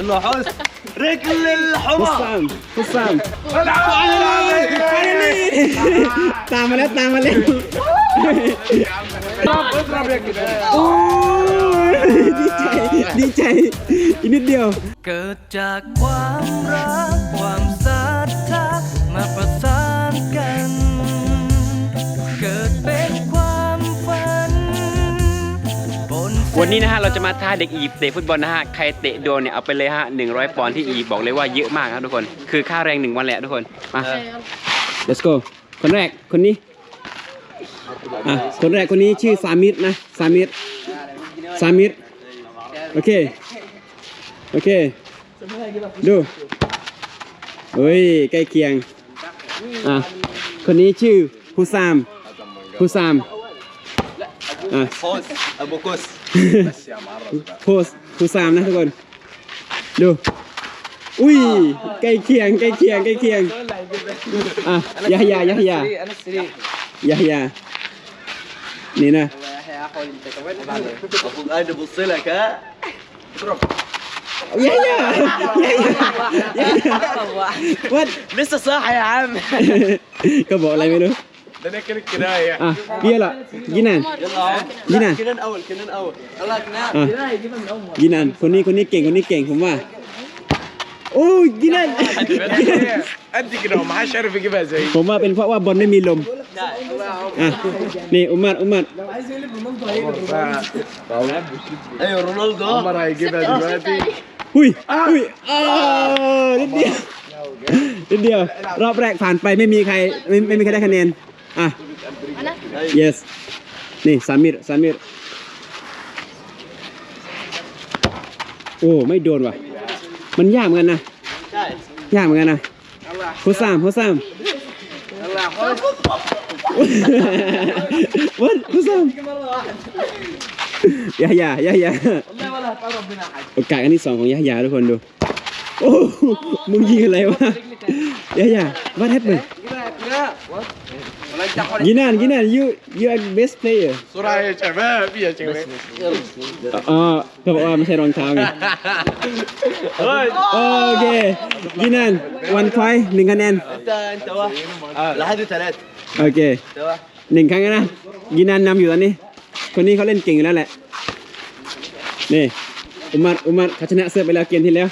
النحوس رجل พุท الحمار ซามพุทซามตามมาแล้วตามมาแล้วโอ้ยดีใจดีใจอีกนิดเดียว เกิดจากความรัก ความ นี้นะฮะเราจะมาท้าเด็กอียิเตะฟุตบอลนะฮะใครเตะโดนเนี่ยเอาไปเลยฮะ100ปอนด์ที่อียิบอกเลยว่าเยอะมากครับทุกคนคือค่าแรงหนึ่งวันแหละทุกคนมา let's go คนแรกคนนี้อะคนแรกคนนี้ชื่อสามิดนะสามิดสามิดโอเคโอเคดูเฮ้ยใกล้เคียงอะคนนี้ชื่อฮุซามฮุซามอะ Fos Abokos โพสทูสามนะทุกคน ดู อุ้ย ใกล้เคียง ใกล้เคียง ใกล้เคียง อ่ะยาฮยายาฮยา انا السريع ยาฮยา นี่นะ المفروض انا ابص لك ها ยาฮยายาฮยาวัด لسه صاحي يا عم ก็บอ กอะไรไม่รู้ ده انا كده كرايه อ่ะเบียร์ละยินัน يلا اهو جينا. لا، كنان اول كنان اول يلا كنان อ่ะยินัน คนนี้ คนนี้เก่ง คนนี้เก่ง ผมว่า โอ้ยยินัน قد كده وما حدش عارف يجيبها زي ผมว่าเป็นเพราะว่าบอลไม่มีลม อ่ะ นี่ อุมัดอุมัด ايوه رونالدو عمر هيجيبها دلوقتي หุยหุยอ้าวนิดเดียวนิดเดียว รอบแรกผ่านไปไม่มีใครไม่ไม่มีใครได้คะแนน อะ yes นี่สามิรสามิรโอ้ไม่โดนว่ะ มันยากเหมือนกันนะยากเหมือนกันนะโฮซามโฮซามวัดโฮซามยาหยายาหยาโอกาสอันที่สองของยาหยาทุกคนดู โอ้ มึงยิงอะไรวะ ยาหยา วัดแฮปปี้ยินานยินาน you you are best player بسرعه يا شباب يا شباب อ๋อเขาบอกว่าไม่ใช่รองเท้าไง โอเคยินานวันพอยหนึ่งคะแนน انت انت واحد لحد ثلاثة โอเค انت واحد หนึ่งครั้งนะยินานนำอยู่ตอนนี้ คนนี้เขาเล่นเก่งอยู่แล้วแหละ นี่ อุมัดอุมัดเขาชนะเสื้อไปแล้วเกมที่แล้ว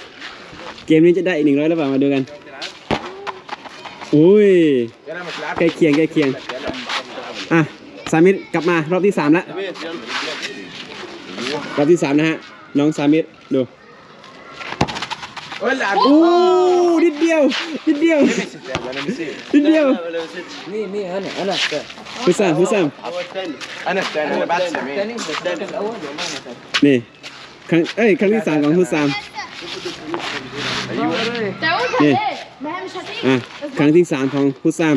เกมนี้จะได้อีกหนึ่งร้อยหรือเปล่ามาดูกัน อุ้ยใกล้เคียงใกล้เคียง อะ สามิตรกลับมารอบที่สามแล้ว รอบที่สามนะฮะ น้องสามิตรดูโอ้ยนิดเดียวนิดเดียวนิดเดียวนี่นี่อันนั้อันนั้นฟุซามฟุซามอันนั้นนี่ครั้งเอ้ยครั้งที่สามของฟุซามนี่ إيه. ليه؟ ما هي مش هتيجي อ่ะ ครั้งที่สามของผู้สาม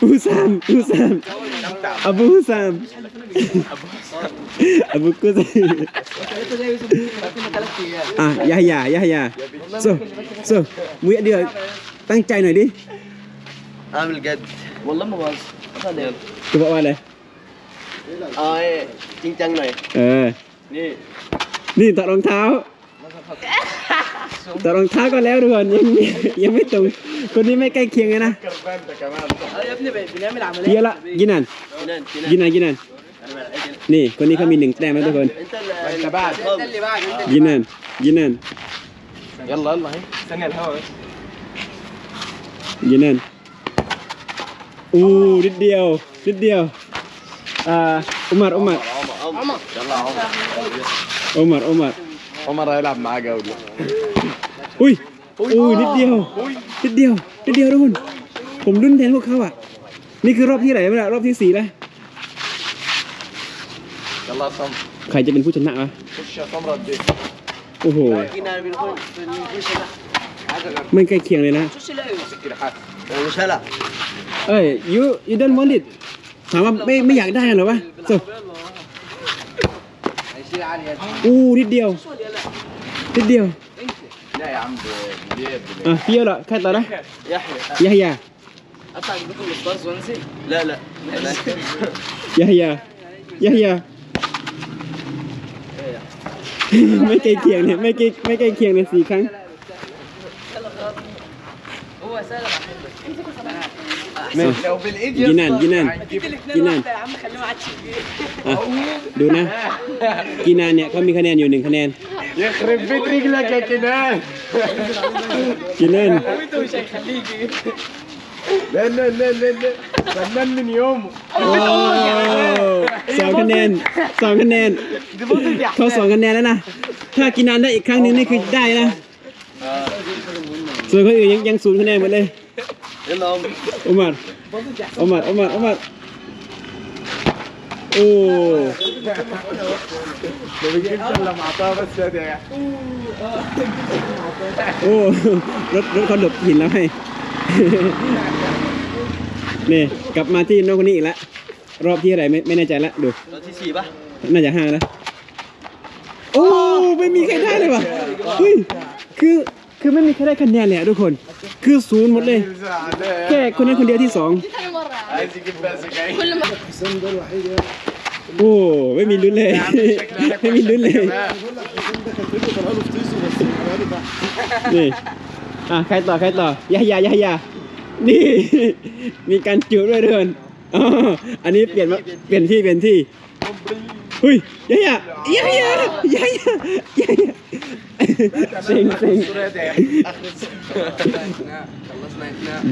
ผู้สามผู้สามอบูผู้สามอบูกุสอ่ะยาหยายาหยา so so มุ้ยเดียวตั้งใจหน่อยดิ اعمل جد والله ما بهزر يلا จะบอกว่าอะไร اه ايه تين تانج ناي เออ นี่ นี่ตัดรองเท้า ตัดรองเท้าก็แล้วทุกคนยังยังไม่ตรงคนนี้ไม่ใกล้เคียงเลยนะ انت كمان اه يا ابني بنعمل عمليه เพียละยินัน جنان ยิ جنان นันยินันนี่คนนี้เขามีหนึ่งแต้มแล้วทุกคน انت اللي انت بعد انت اللي بعد انت ยินันยินัน يلا يلا اهي ثانيه الهوا بس ยินันอู้นิดเดียวนิดเดียวอ่าอุมัดอุมัด عمر يلا عمر อุมัดอุมัด عمر هيلعب معاه جوله อุ้ยอุ้ยนิดเดียวนิดเดียวนิดเดียวทุกคนผมรุ่นแทนพวกเขาอะ นี่คือรอบที่ไหนไม่ละรอบที่สี่แล้วใครจะเป็นผู้ชนะวะโอ้โหไม่ใกล้เคียงเลยนะเอ้ย you you don't want it ถามว่าไม่ไม่อยากได้หรอวะจบอู้นิดเดียวนิดเดียว لا يا عم بيد อ่ะเพียวละใครต่อนะ يحيى ยาฮยา اطلع بكم الستارز وانزل لا لا لا ยาฮยายาฮยา ไม่ใกล้เคียงเลยไม่ใกล้ไม่ใกล้เคียงเลยสี่ครั้ง لو بالايد جنان جنان جنان อ่ะดูนะ กีนานเนี่ยเขามีคะแนนอยู่หนึ่งคะแนน يخرب بيت رجلك يا كنان กีนาน لا لا لا لا لا فنان من يومه โอ้สองคะแนนสองคะแนนเขาสองคะแนนแล้วนะ ถ้ากีนานได้อีกครั้งหนึ่งนี่คือได้นะ ส่วนคนอื่นยังยังศูนย์คะแนนหมดเลย يلا عمر อุมัดอุมัดอุมัดอุมัด โอ้โอ้รถรถเขาหลบหินแล้วให้นี่กลับมาที่น้อกคนนี้อีกแล้วรอบที่อะไรไม่ไม่แน่ใจแล้วดูรอบที่สี่ปะน่าจะห้าแล้วโอ้ไม่มีใครได้เลยวะเฮ้ยคือ คือไม่มีใครได้คะแนนเลยะทุกคน คือศูนย์หมดเลย แค่คนนี้คนเดียวที่สอง โอ้ไม่มีลุ้นเลย ไม่มีลุ้นเลย นี่ อะใครต่อใครต่อยายายายานี่ มีการจิ้วด้วยเดินอ๋ออันนี้เปลี่ยนมาเปลี่ยนที่เปลี่ยนที่ ฮ้ยยายายายายายายายเซ็งเซ็ง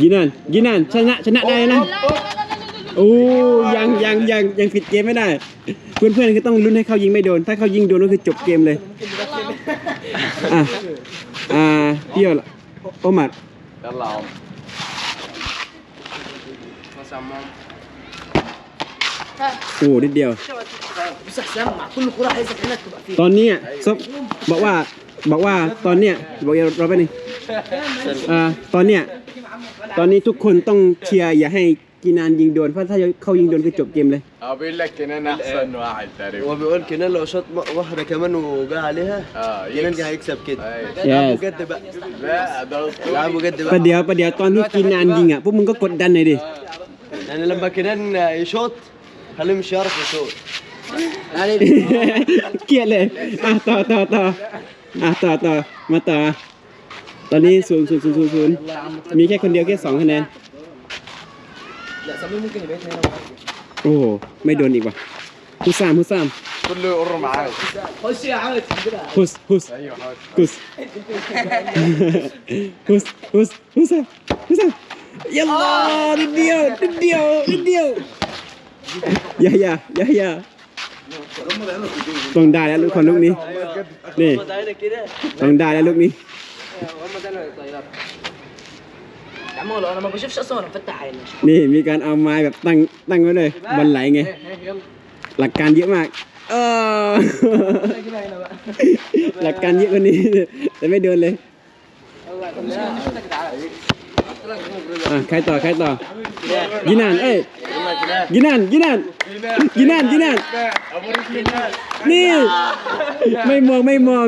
Ginan Ginan ชนะชนะได้นะโอ้ยังยังยังยังปิดเกมไม่ได้ เพื่อนเพื่อนก็ต้องลุ้นให้เขายิงไม่โดน ถ้าเขายิงโดนก็คือจบเกมเลยอะอ่าเที่ยวละโอมัด Dalam. Sama. โอ้นิดเดียว بس حسام مع كل كرة عايزك هناك تبقى فيها ตอนเนี้ยซบบอกว่าบอกว่าตอนเนี้ยบอกอย่ารอไปหนึ่งอ่าตอนเนี้ยตอนนี้ทุกคนต้องเชียร์อย่าให้กีนานยิงโดนเพราะถ้าเขายิงโดนคือจบเกมเลย اه بيقول لك كنان احسن واحد تقريبا هو بيقول كنان لو شاط م- واحدة كمان وجا عليها اه كنان يكسب. هيكسب كده أيوة. لعبوا Yes. جد بقى لا ده اسطوري لعبوا جد ประ بقى เดี๋ยวประเดี๋ยวตอนที่กีนานยิงอ่ะพวกมึงก็กดดันหน่อยดิ يعني لما كنان يشوط خليه مش يعرف يشوط يعني เกลียดเลย อ่ะต่อต่อต่ออ่ะต่อต่อมาต่อ ตอนนี้ศูนย์ศูนย์ศูนย์ศูนย์ศูนย์มีแค่คนเดียวแค่สองคะแนน โอ้โหไม่โดนอีกว่ะฮุสามฮุสาม كله يقر معاه ฮุสฮุส ايوه حاضر ฮุสฮุสฮุสฮุสามฮุสามยัลลอนิดเดียวนิดเดียวนิดเดียว ยายายายาต้องได้แล้วลูกคนลูกนี้ นี่ต้องได้แล้วลูกนี้ นี่มีการเอาไม้แบบตั้งตั้งไว้เลยบันไหลไง หลักการเยอะมากหลักการเยอะกว่านี้ แต่ไม่เดินเลยใครต่อใครต่อยินานเอ้ย يلا كده ยินานยินานยินานยินาน ابو كنان นี่ ไม่มองไม่มอง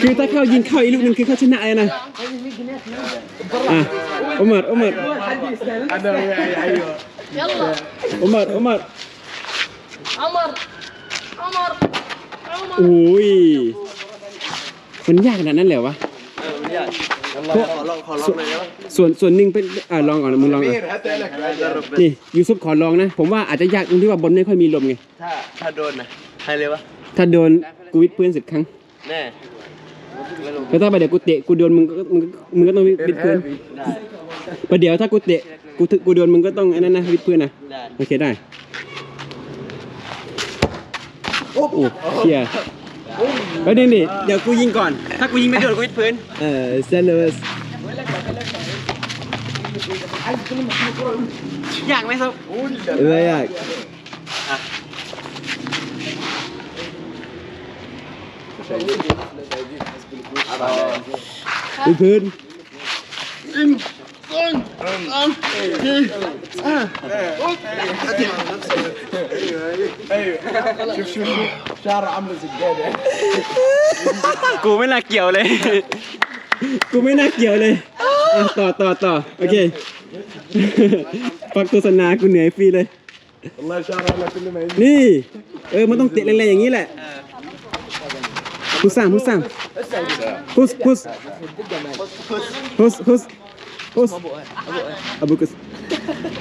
คือถ้าเขายิงเข้าอีกลูกหนึงคือเขาชนะเลยนะอ่ะอุมัดอุมัด انا وياي ايوه يلا อุมัดอุมัด عمر عمر عمر โอ้ยมันยากขนาดนั้นเลยเห รอวะ يلا خلاص خلاص يلا ส่วนส่วนหนึ่งเป็นอ่าลองก่อนมึงลองก่อน مين هات لك جرب بس นี่ยูซุปขอลองนะ ผมว่าอาจจะยากตรงที่ว่าบอลไม่ค่อยมีลมไง ถ้าถ้าโดนนะให้เลยวะ ถ้าโดนกูวิดพื้นสิบครั้ง แน่ แล้วถ้าไปเดี๋ยวกูเตะกูโดนมึงก็มึงก็มึงก็ต้องวิดพื้น ได้ ประเดี๋ยวถ้ากูเตะกูถึกูโดนมึงก็ต้องไอ้นั่นนะวิดพื้นนะ ได้ โอเคได้โอ้เชีย เฮ้ยนี่นี่เดี๋ยวกูยิงก่อน ถ้ากูยิงไม่โดนกูยิงพื้น เออเซนเนอร์สอยากไหมครับไม่อยากอีพื้นอินซอน شوف شوف شعره عامله سجاده กูไม่น่าเกี่ยวเลย กูไม่น่าเกี่ยวเลยอ่ะต่อต่อต่อโอเค ฟังโฆษณากูเหนื่อยฟรีเลย والله شعره على كل ما يجي นี่ เออ มันต้องเตะแรงๆอย่างนี้แหละ โอ้สอาบุกเอ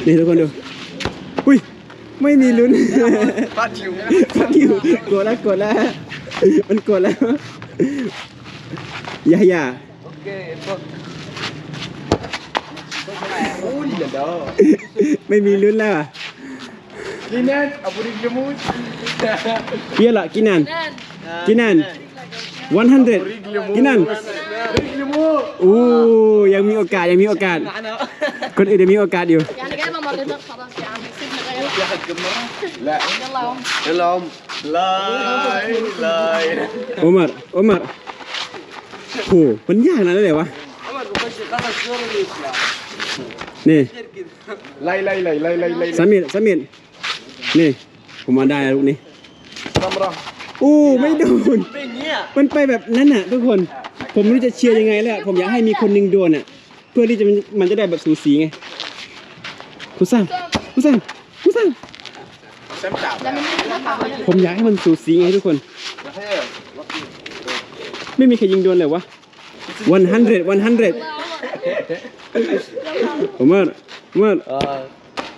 นี่ทุกคนดูอุ้ยไม่มีลุ้นปัดคิวปัดคิวกดแล้วกดแล้วมันกดแล้วอย่าหย่าโอเคปุ๊บไม่มีลุ้นแล้วอะ Kinan, aburik lemut. Iya lah, Kinan. Kinan. 100. Kinan. อ้ยังมีโอกาสยังมีโอกาส คนอื่นยังมีโอกาสอยู่ يعني جايبه مرتين خلاص يا عم سيبنا غيرها لا يلا يا عم يلا لاي لاي โอมารโอมารโหมันยากนะเลยวะ عمر بخش خمس شهور ويطلع นี่ لاي لاي لاي لاي لاي لاي สามิดสามิดนี่ ผมมาได้แล้วลูกนี้ سمرة โอ้ไม่โดน มันไปแบบนั้นน่ะ ทุกคน ผมไม่รู้จะเชียร์ยังไงแล้วผมอยากให้มีคนหนึ่งโดนอะ เพื่อที่จะมันจะได้แบบสูสีไงคุณสร้าคุณสร้าคุณสร้าผมอยากให้มันสูสีไงทุกคน ไม่มีใครยิงโดนเลยวะ100 100เดเผมว่าผมว่า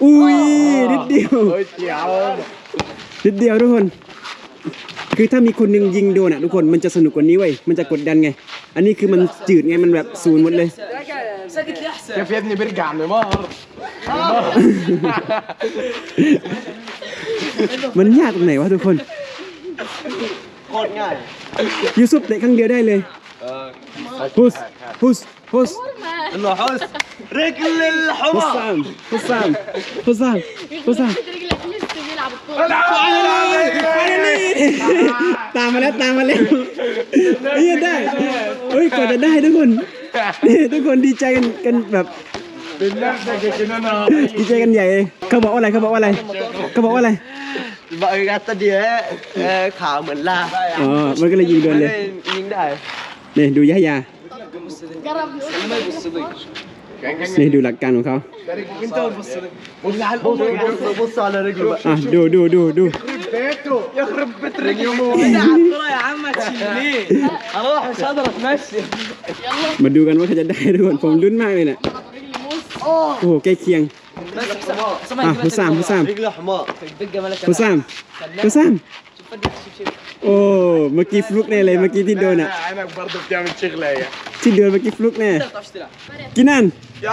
อุ้ยนิดเดียวนิดเดียวทุกคน คือถ้ามีคนหนึ่งยิงโดนอะทุกคนมันจะสนุกกว่านี้เว้ยมันจะกดดันไง อันนี้คือมันจืดไง มันแบบศูนย์หมดเลย ساكت ليه احسن كيف يا ابني بيرجع نيمار มันยากตรงไหนวะทุกคน โคตรง่าย ยูซุปเตะครั้งเดียวได้เลยพุสพุสพุส انه حس رجل พุส الحمار ซามพุสซามพุสซามพุสซาม رجلك لسه بيلعب الكوره ตามมาแล้วตามมาแล้วเฮ้ยได้ เฮ้ยกว่าจะได้ทุกคนนี่ทุกคนดีใจกันกันแบบดีใจกันใหญ่เขาบอกว่าอะไรเขาบอกว่าอะไรเขาบอกว่าอะไรบอกกัสเดียขาวเหมือนลาอ๋อมันก็เลยยิงโดนเลยยิงได้เนี่ยดูยะยา นี่ดูหลักการของเขา انت بص بص على บุ الامور ษعلى رجله بقى อ่ะดูดูดูดู بيته يخرب بيت رجله يا عم تشيلني اروح مش قادر اتمشى يلا มาดูกันว่าเขาจะได้ทุกคน ผมลุ้นมากเลยเนี่ย رجلي موس โอ้โห ใกล้เคียง อ่ะผู้สามผู้สาม رجله حمار الدقه مالك ผู้สามผู้สามโอ้ เมื่อกี้ฟลุกแน่เลย เมื่อกี้ที่โดนอ่ะ عينك برضه بتعمل شغله هي ที่เดินเมื่อกี้ฟลุกแน่กินัน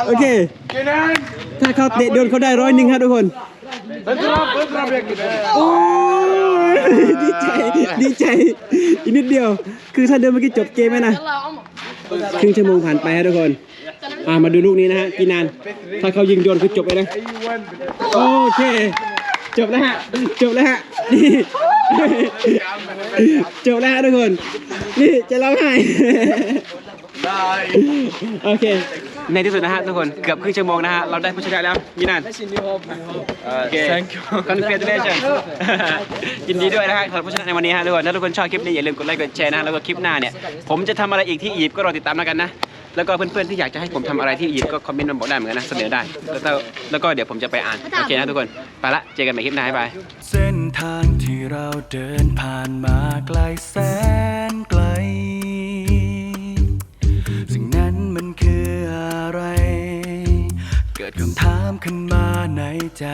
โอเคกินันถ้าเขาเตะโดนเขาได้ร้อยหนึ่งครับทุกคนโอ้ยดีใจดีใจอีกนิดเดียว คือถ้าเดินเมื่อกี้จบเกมไหมนะครึ่งชั่วโมงผ่านไปครับทุกคนมาดูลูกนี้นะฮะกินันถ้าเขายิงโดนคือจบเลยนะโอเคจบแล้วฮะจบแล้วฮะนี่จบแล้วทุกคน นี่จะร้องไห้ ได้โอเค ในที่สุดนะฮะทุกคน เกือบครึ่งชั่วโมงนะฮะ เราได้ผู้ชนะแล้วยินัน โอเค Thank you บยินดีด้วยนะฮะสำหรับผู้ชนะในวันนี้ฮะทุกคนถ้าทุกคนชอบคลิปนี้อย่าลืมกดไลค์กดแชร์นะแล้วก็คลิปหน้าเนี่ย ผมจะทำอะไรอีกที่อียิปต์ก็รอติดตามแล้วกันนะ แล้วก็เพื่อนๆที่อยากจะให้ผมทำอะไรที่อียิปต์ก็คอมเมนต์มาบอกได้เหมือนกันนะเสนอได้ แล้วก็แล้วก็เดี๋ยวผมจะไปอ่านโอเคนะทุกคนไปละเจอกันใหม่คลิปหน้าบ๊บาย เส้นทางที่เราเดินผ่านมาไกลแสนไกล ขึ้นมาในใจ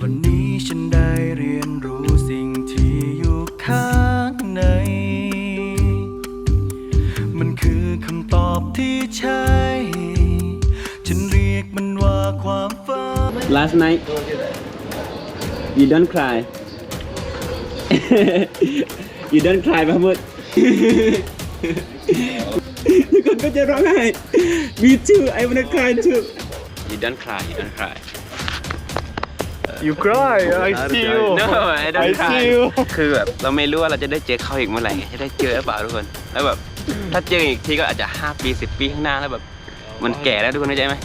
วันนี้ฉันได้เรียนรู้สิ่งที่อยู่ข้างใน มันคือคำตอบที่ใช่ ฉันเรียกมันว่าความฝัน last night you don't cry you don't cry พะมุดทุกคนก็จะร้องไห้ me too I wanna cry too you don't cry you don't cry You cry I see you no I don't I cry see you คือแบบเราไม่รู้ว่าเราจะได้เจอเขาอีกเมื่อไหร่ไงจะได้เจอหรือเปล่าทุกคน แล้วแบบถ้าเจออีกทีก็อาจจะ 5 ปี 10 ปีข้างหน้าแล้วแบบมันแก่แล้วทุกคนเข้าใจไหม